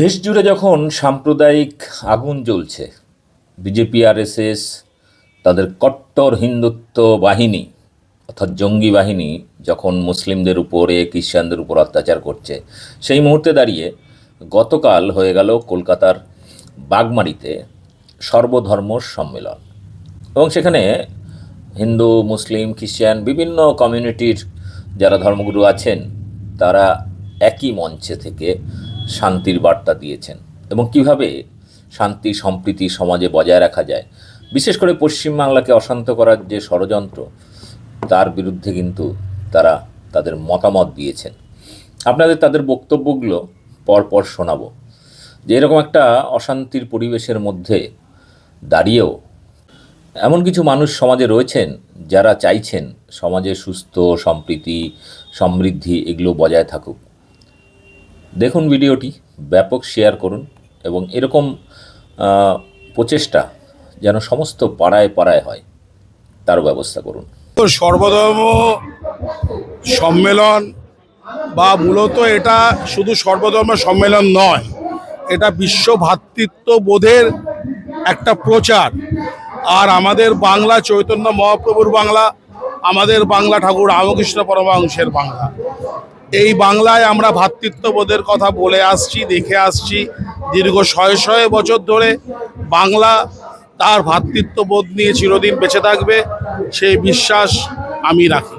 দেশ জুড়ে যখন সাম্প্রদায়িক আগুন জ্বলছে, বিজেপি, আরএসএস, তাদের কট্টর হিন্দুত্ব বাহিনী, অর্থাৎ জঙ্গি বাহিনী, যখন মুসলিমদের উপরে খ্রিস্টানদের উপর অত্যাচার করছে, সেই মুহূর্তে দাঁড়িয়ে গতকাল হয়ে গেল কলকাতার বাগমারিতে সর্বধর্ম সম্মেলন। এবং সেখানে হিন্দু, মুসলিম, খ্রিস্টান বিভিন্ন কমিউনিটির যারা ধর্মগুরু আছেন, তারা একই মঞ্চে থেকে শান্তির বার্তা দিয়েছেন এবং কীভাবে শান্তি, সম্প্রীতি সমাজে বজায় রাখা যায়। বিশেষ করে পশ্চিমবাংলাকে অশান্ত করার যে ষড়যন্ত্র, তার বিরুদ্ধে কিন্তু তারা তাদের মতামত দিয়েছেন। আপনাদের তাদের বক্তব্যগুলো পরপর শোনাবো। যে এরকম একটা অশান্তির পরিবেশের মধ্যে দাঁড়িয়েও এমন কিছু মানুষ সমাজে রয়েছেন যারা চাইছেন সমাজে সুস্থ, সম্প্রীতি, সমৃদ্ধি, এগুলো বজায় থাকুক। দেখুন ভিডিওটি, ব্যাপক শেয়ার করুন এবং এরকম প্রচেষ্টা যেন সমস্ত পাড়ায় পাড়ায় হয়, তার ব্যবস্থা করুন। সর্বধর্ম সম্মেলন বা মূলত এটা শুধু সর্বধর্ম সম্মেলন নয়, এটা বিশ্ব ভ্রাতৃত্ব বোধের একটা প্রচার। আর আমাদের বাংলা চৈতন্য মহাপ্রভুর বাংলা, আমাদের বাংলা ঠাকুর রামকৃষ্ণ পরমাংশের বাংলা। এই বাংলায় আমরা ভ্রাতৃত্ববোধের কথা বলে আসছি দেখে আসছি। দীর্ঘ শয়ে শয়ে বছর ধরে বাংলা তার ভ্রাতৃত্ববোধ নিয়ে চিরদিন বেঁচে থাকবে সেই বিশ্বাস আমি রাখি।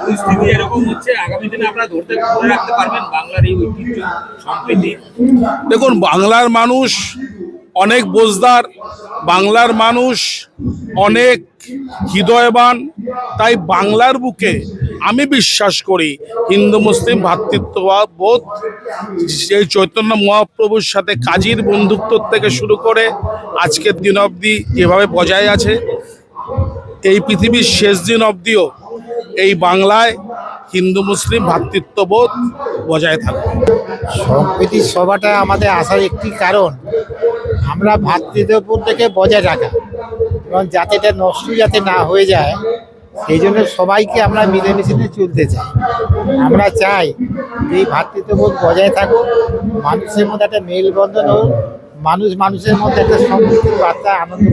পরিস্থিতি এরকম হচ্ছে আগামী দিনে আপনারা ধরতে ধরে রাখতে পারবেন বাংলার এই ঐতিহ্য সম্প্রীতি। দেখুন বাংলার মানুষ অনেক বোঝদার বাংলার মানুষ অনেক হৃদয়বান তাই বাংলার বুকে আমি বিশ্বাস করি হিন্দু, মুসলিম ভ্রাতৃত্ববোধ সেই চৈতন্য মহাপ্রভুর সাথে কাজীর বন্ধুত্ব থেকে শুরু করে আজকের দিন অবধি যেভাবে বজায় আছে, এই পৃথিবীর শেষ দিন অবধিও এই বাংলায় হিন্দু, মুসলিম ভ্রাতৃত্ববোধ বজায় থাকবে। সম্প্রীতির সভাটা আমাদের আসার একটি কারণ, আমরা ভাতৃত্ববোধটাকে বজায় রাখা। এবং যাতে এটা নষ্ট যাতে না হয়ে যায় সেই জন্য সবাইকে আমরা মিলেমিশে চলতে চাই। আমরা চাই যে এই ভাতৃত্ববোধ বজায় থাকুক, মানুষের মধ্যে একটা মেলবন্ধন হোক, মানুষ মানুষের মধ্যে একটা সম্প্রীতির বার্তা, আনন্দ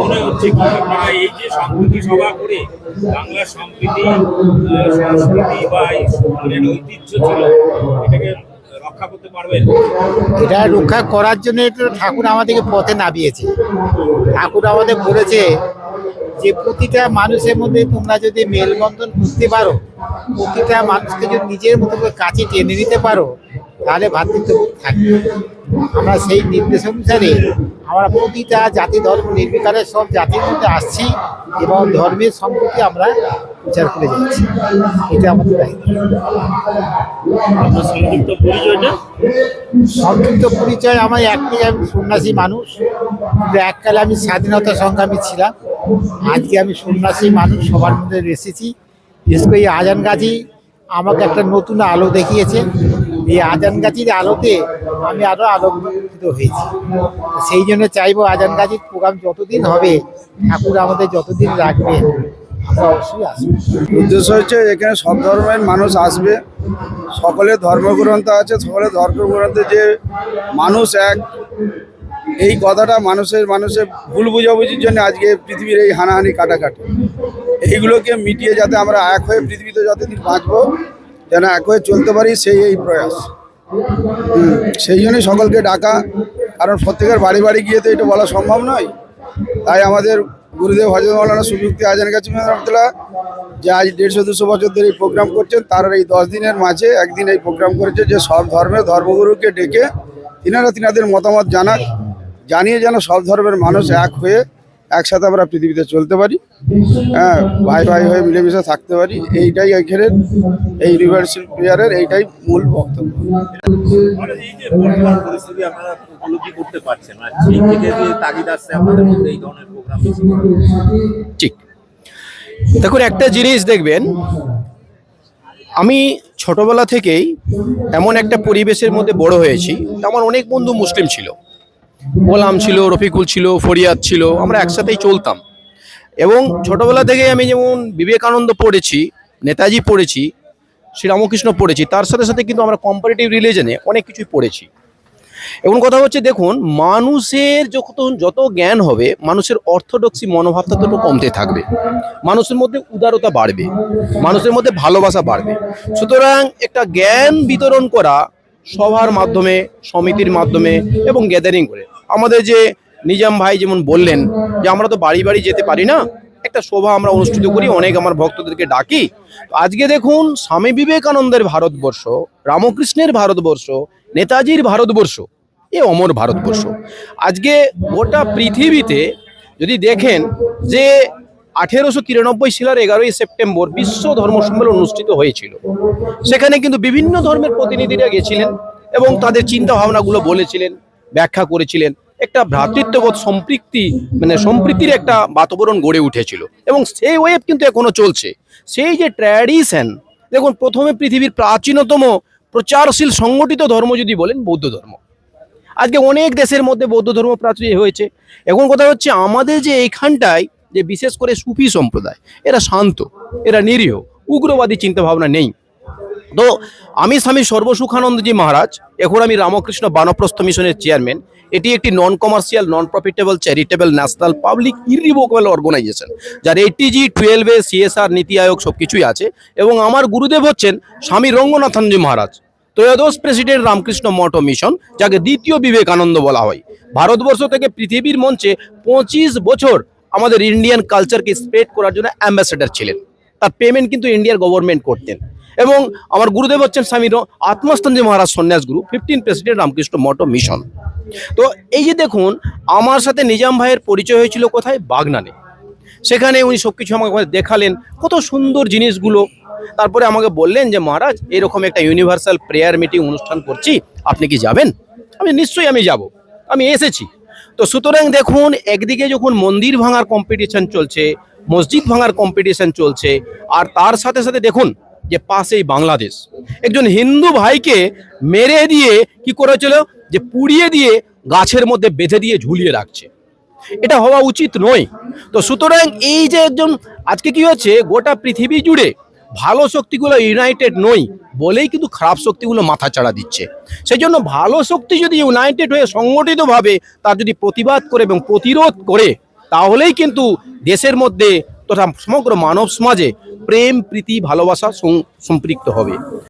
মনে হচ্ছে এই যে সভা করে সংস্কৃতি বা মানে ঐতিহ্য ছিল, এটাকে রক্ষা করতে পারবেন? এটা রক্ষা করার জন্য ঠাকুর আমাদেরকে পথে নামিয়েছে। ঠাকুর আমাদের বলেছে যে প্রতিটা মানুষের মধ্যে তোমরা যদি মেলবন্ধন করতে পারো, প্রতিটা মানুষকে যদি নিজের মতো করে কাছে টেনে নিতে পারো, তাহলে ভাতৃত্ব থাকবে। আমরা সেই নির্দেশ অনুসারে আমরা প্রতিটা জাতি ধর্ম নির্বিকারে সব জাতির মধ্যে আসছি এবং ধর্মের সম্পর্কে আমরা প্রচার করে যাচ্ছি। এটা আমাদের দায়িত্ব। সংক্ষিপ্ত পরিচয়টা? সংক্ষিপ্ত পরিচয় আমার একটি আমি সন্ন্যাসী মানুষ। কিন্তু এককালে আমি স্বাধীনতা সংগ্রামী ছিলাম। আজকে আমি সন্ন্যাসী মানুষ সবার মধ্যে এসেছি। বিশেষ করে আজান গাছি আমাকে একটা নতুন আলো দেখিয়েছে। এই আজান গাছির আলোতে আমি আরও আলোকিত হয়েছি। সেই জন্য চাইব আজান গাছির প্রোগ্রাম যতদিন হবে, ঠাকুর আমাদের যতদিন রাখবে আমরা অবশ্যই আসব। উদ্দেশ্য হচ্ছে এখানে সব ধর্মের মানুষ আসবে। সকলে ধর্মগ্রন্থ আছে সকলের ধর্মগ্রন্থে যে মানুষ এক, এই কথাটা মানুষের মানুষের ভুল বুঝাবুঝির জন্য আজকে পৃথিবীর এই হানাহানি কাটাকাটি। এইগুলোকে মিটিয়ে যাতে আমরা এক হয়ে পৃথিবীতে যতদিন বাঁচবো যেন এক হয়ে চলতে পারি, সেই এই প্রয়াস। সেই জন্যই সকলকে ডাকা। কারণ প্রত্যেকের বাড়ি বাড়ি গিয়ে তো এটা বলা সম্ভব নয়। তাই আমাদের গুরুদেব হজরত মৌলানা সুযুক্তি আজান গাছি রহমতুল্লাহ যে আজ দেড়শো, দুশো বছর ধরে এই প্রোগ্রাম করছেন, তার এই দশ দিনের মাঝে একদিন এই প্রোগ্রাম করেছে যে সব ধর্মের ধর্মগুরুকে ডেকে তিনারা তিনাদের মতামত জানাক, জানিয়ে যেন সব ধর্মের মানুষ এক হয়ে একসাথে আমরা পৃথিবীতে চলতে পারি হ্যাঁ ভাই ভাই হয়ে মিলেমিশে থাকতে পারি এইটাই এখানে এই ইউনিভার্সিটি প্লেয়ারের এইটাই মূল বক্তব্য। ঠিক। দেখুন একটা জিনিস দেখবেন আমি ছোটবেলা থেকেই এমন একটা পরিবেশের মধ্যে বড় হয়েছি আমার অনেক বন্ধু মুসলিম ছিল। গোলাম ছিল, রফিকুল ছিল, ফরিয়াদ ছিল, আমরা একসাথেই চলতাম। এবং ছোটবেলা থেকে আমি যেমন বিবেকানন্দ পড়েছি, নেতাজি পড়েছি, শ্রীরামকৃষ্ণ পড়েছি, তার সাথে সাথে কিন্তু আমরা কম্পারেটিভ রিলিজনে অনেক কিছুই পড়েছি। এবং কথা হচ্ছে, দেখুন, মানুষের যখন যত জ্ঞান হবে, মানুষের অর্থোডক্সি মনোভাবটা তত কমতে থাকবে। মানুষের মধ্যে উদারতা বাড়বে, মানুষের মধ্যে ভালোবাসা বাড়বে। সুতরাং একটা জ্ঞান বিতরণ করা সভার মাধ্যমে, সমিতির মাধ্যমে এবং গ্যাদারিং করে। আমাদের যে নিজাম ভাই যেমন বললেন যে, আমরা তো বাড়ি বাড়ি যেতে পারি না। একটা সভা আমরা অনুষ্ঠিত করি, অনেক আমার ভক্তদেরকে ডাকি। আজকে দেখুন, স্বামী বিবেকানন্দের ভারতবর্ষ, রামকৃষ্ণের ভারতবর্ষ, নেতাজির ভারতবর্ষ, এ অমর ভারতবর্ষ। আজকে গোটা পৃথিবীতে যদি দেখেন যে আঠেরোশো তিরানব্বই সালের এগারোই সেপ্টেম্বর বিশ্ব ধর্ম সম্মেলন অনুষ্ঠিত হয়েছিল। সেখানে কিন্তু বিভিন্ন ধর্মের প্রতিনিধিরা গেছিলেন এবং তাদের চিন্তা ভাবনাগুলো বলেছিলেন, ব্যাখ্যা করেছিলেন। একটা ভ্রাতৃত্ববোধ সম্পৃক্তি মানে সম্প্রীতির একটা বাতাবরণ গড়ে উঠেছিল এবং সেই ওয়েব কিন্তু এখনও চলছে। সেই যে ট্র্যাডিশন দেখুন প্রথমে পৃথিবীর প্রাচীনতম প্রচারশীল সংগঠিত ধর্ম যদি বলেন, বৌদ্ধ ধর্ম। আজকে অনেক দেশের মধ্যে বৌদ্ধ ধর্ম প্রাচুর্য হয়েছে। এখন কথা হচ্ছে আমাদের যে এইখানটায় যে বিশেষ করে সুফি সম্প্রদায়, এরা শান্ত, এরা নিরীহ, উগ্রবাদী চিন্তাভাবনা নেই। তো আমি স্বামী সর্বসুখানন্দজি মহারাজ, এখন আমি রামকৃষ্ণ বানপ্রস্থ মিশনের চেয়ারম্যান, এটি একটি non commercial non profitable charitable national public irrevocable organisation যার এইটিজি টুয়েলভে সিএসআর নীতি আয়োগ সব কিছুই আছে, এবং আমার গুরুদেব হচ্ছেন স্বামী রঙ্গনাথনজি মহারাজ, ত্রয়োদশ প্রেসিডেন্ট রামকৃষ্ণ মঠ মিশন, যাকে দ্বিতীয় বিবেকানন্দ বলা হয়। ভারতবর্ষ থেকে পৃথিবীর মঞ্চে পঁচিশ বছর আমাদের ইন্ডিয়ান কালচারকে স্প্রেড করার জন্য অ্যাম্বাসেডার ছিলেন। তার পেমেন্ট কিন্তু ইন্ডিয়ার গভর্নমেন্ট করতেন। এবং আমার গুরুদেব হচ্ছেন স্বামী আত্মস্তঞ্জি মহারাজ সন্ন্যাস গুরু fifteen president Ramakrishna Math mission তো এই যে দেখুন, আমার সাথে নিজাম ভাইয়ের পরিচয় হয়েছিল কোথায়? বাগনানে। সেখানে উনি সব কিছু আমাকে দেখালেন, কত সুন্দর জিনিসগুলো। তারপরে আমাকে বললেন যে, মহারাজ, এরকম একটা ইউনিভার্সাল প্রেয়ার মিটিং অনুষ্ঠান করছি, আপনি কি যাবেন? আমি, নিশ্চয়ই আমি যাব। আমি এসেছি। তো সুতরাং দেখুন, একদিকে যখন মন্দির ভাঙার কম্পিটিশন চলছে, মসজিদ ভাঙার কম্পিটিশন চলছে, আর তার সাথে সাথে দেখুন যে পাশেই বাংলাদেশ। একজন হিন্দু ভাইকে মেরে দিয়ে কি করেছিল? যে পুড়িয়ে দিয়ে গাছের মধ্যে বেঁধে দিয়ে ঝুলিয়ে রাখছে। এটা হওয়া উচিত নয়। তো সুতরাং এই যে একজন, আজকে কি হচ্ছে গোটা পৃথিবী জুড়ে ভালো শক্তিগুলো ইউনাইটেড নই বলেই কিন্তু খারাপ শক্তিগুলো মাথা চাড়া দিচ্ছে। সেই জন্য ভালো শক্তি যদি ইউনাইটেড হয়ে সংগঠিতভাবে তার যদি প্রতিবাদ করে এবং প্রতিরোধ করে, তাহলেই কিন্তু দেশের মধ্যে তথা সমগ্র মানব সমাজে প্রেম, প্রীতি, ভালোবাসা সম্পৃক্ত হবে।